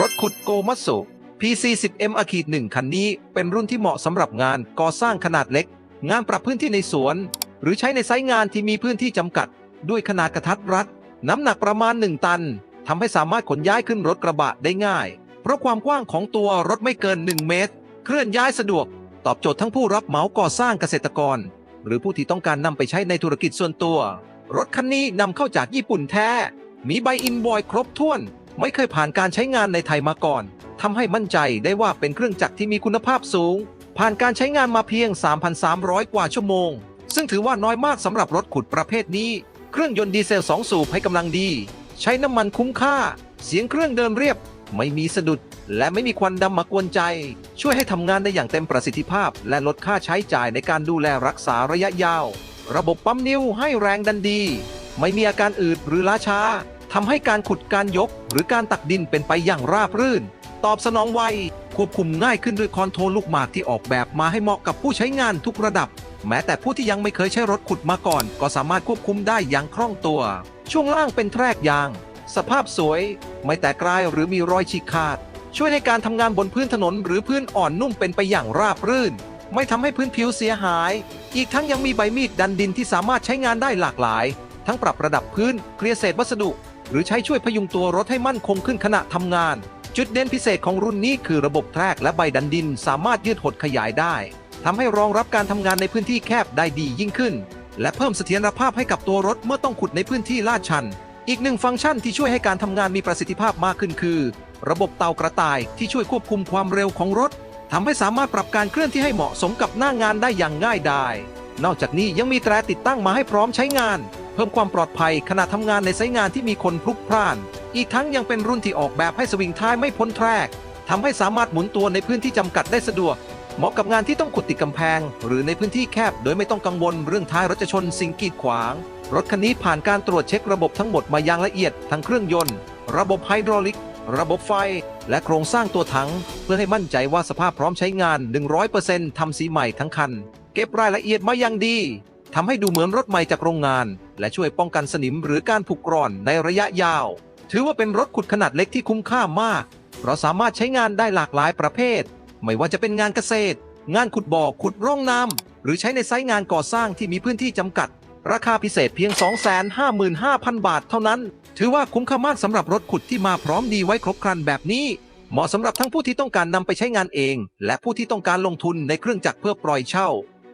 รถขุดโกมัตสุ PC10M อาขีด1คันนี้เป็นรุ่นที่เหมาะสำหรับงานก่อสร้างขนาดเล็ก งานปรับพื้นที่ในสวน หรือใช้ในไซต์งานที่มีพื้นที่จำกัด ด้วยขนาดกระทัดรัด น้ำหนักประมาณ 1 ตันทำให้สามารถขนย้ายขึ้นรถกระบะได้ง่าย เพราะความกว้างของตัวรถไม่เกิน 1 เมตร เคลื่อนย้ายสะดวก ตอบโจทย์ทั้งผู้รับเหมาก่อสร้างเกษตรกร หรือผู้ที่ต้องการนำไปใช้ในธุรกิจส่วนตัว รถคันนี้นำเข้าจากญี่ปุ่นแท้ มีใบอินบอยครบถ้วน ไม่เคยผ่านการใช้งานในไทยมาก่อนทำให้มั่นใจได้ว่าเป็นเครื่องจักรที่มีคุณภาพสูง ผ่านการใช้งานมาเพียง 3,300 กว่าชั่วโมง ซึ่งถือว่าน้อยมากสำหรับรถขุดประเภทนี้ เครื่องยนต์ดีเซล 2 สูบให้กำลังดี ใช้น้ำมันคุ้มค่า เสียงเครื่องเดินเรียบ ไม่มีสะดุด และไม่มีควันดำมากวนใจ ช่วยให้ทำงานได้อย่างเต็มประสิทธิภาพ และลดค่าใช้จ่ายในการดูแลรักษาระยะยาว ระบบปั๊มนิ้วให้แรงดันดี ไม่มีอาการอืดหรือล้าช้า ทำให้การขุดการยก หรือการตักดินเป็นไปอย่างราบรื่น ตอบสนองไว ควบคุมง่ายขึ้นด้วยคอนโทรลลูกหมากที่ออกแบบมาให้เหมาะกับผู้ใช้งานทุกระดับ แม้แต่ผู้ที่ยังไม่เคยใช้รถขุดมาก่อน ก็สามารถควบคุมได้อย่างคล่องตัว ช่วงล่างเป็นแทรกยาง สภาพสวย ไม่แตกกรายหรือมีรอยฉีกขาด ช่วยใหการทำงานบนพื้นถนน หรือพื้นอ่อนนุ่มเป็นไปอย่างราบรื่น ไม่ทำให้พื้นผิวเสียหาย อีกทั้งยังมีใบมีดดันดินที่สามารถใช้งานได้หลากหลาย ทั้งปรับระดับพื้นเคลียร์เศษวัสดุ หรือใช้ช่วยพยุงตัวรถให้มั่นคงขึ้นขณะทำงาน จุดเด่นพิเศษของรุ่นนี้คือระบบแทรกและใบดันดินสามารถยืดหดขยายได้ทำให้รองรับการทำงานในพื้นที่แคบได้ดียิ่งขึ้น และเพิ่มเสถียรภาพให้กับตัวรถเมื่อต้องขุดในพื้นที่ลาดชัน อีกหนึ่งฟังก์ชันที่ช่วยให้การทำงานมีประสิทธิภาพมากขึ้นคือ ระบบเตากระต่ายที่ช่วยควบคุมความเร็วของรถทำให้สามารถปรับการเคลื่อนที่ให้เหมาะสมกับหน้างานได้อย่างง่ายดายนอกจากนี้ยังมีแตรติดตั้งมาให้พร้อมใช้งาน เพิ่มความปลอดภัยขณะทำงานในไซต์งานที่มีคนพลุกพล่าน อีกทั้งยังเป็นรุ่นที่ออกแบบให้สวิงท้ายไม่พ้นแทรกทำให้สามารถหมุนตัวในพื้นที่จำกัดได้สะดวก เหมาะกับงานที่ต้องขุดติดกำแพง หรือในพื้นที่แคบ โดยไม่ต้องกังวลเรื่องท้ายรถจะชนสิ่งกีดขวาง รถคันนี้ผ่านการตรวจเช็คระบบทั้งหมดมาอย่างละเอียด ทั้งเครื่องยนต์ ระบบไฮดรอลิก ระบบไฟ และโครงสร้างตัวถัง เพื่อให้มั่นใจว่าสภาพพร้อมใช้งาน 100%ทำสีใหม่ทั้งคัน เก็บรายละเอียดมาอย่างดีทำให้ดูเหมือนรถใหม่จากโรงงาน และช่วยป้องกันสนิมหรือการผุกร่อนในระยะยาว ถือว่าเป็นรถขุดขนาดเล็กที่คุ้มค่ามาก เพราะสามารถใช้งานได้หลากหลายประเภท ไม่ว่าจะเป็นงานเกษตร งานขุดบ่อขุดร่องน้ำหรือใช้ในไซต์งานก่อสร้างที่มีพื้นที่จำกัด ราคาพิเศษเพียง 255,000 บาทเท่านั้น ถือว่าคุ้มค่ามากสำหรับรถขุดที่มาพร้อมดีไว้ครบครันแบบนี้เหมาะสำหรับทั้งผู้ที่ต้องการนำไปใช้งานเอง และผู้ที่ต้องการลงทุนในเครื่องจักรเพื่อปล่อยเช่า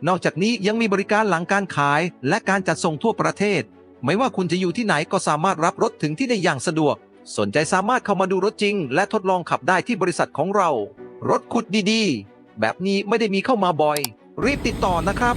นอกจากนี้ยังมีบริการหลังการขายและการจัดส่งทั่วประเทศ ไม่ว่าคุณจะอยู่ที่ไหนก็สามารถรับรถถึงที่ได้อย่างสะดวก สนใจสามารถเข้ามาดูรถจริง และทดลองขับได้ที่บริษัทของเรา รถขุดดีๆ แบบนี้ไม่ได้มีเข้ามาบ่อย รีบติดต่อนะครับ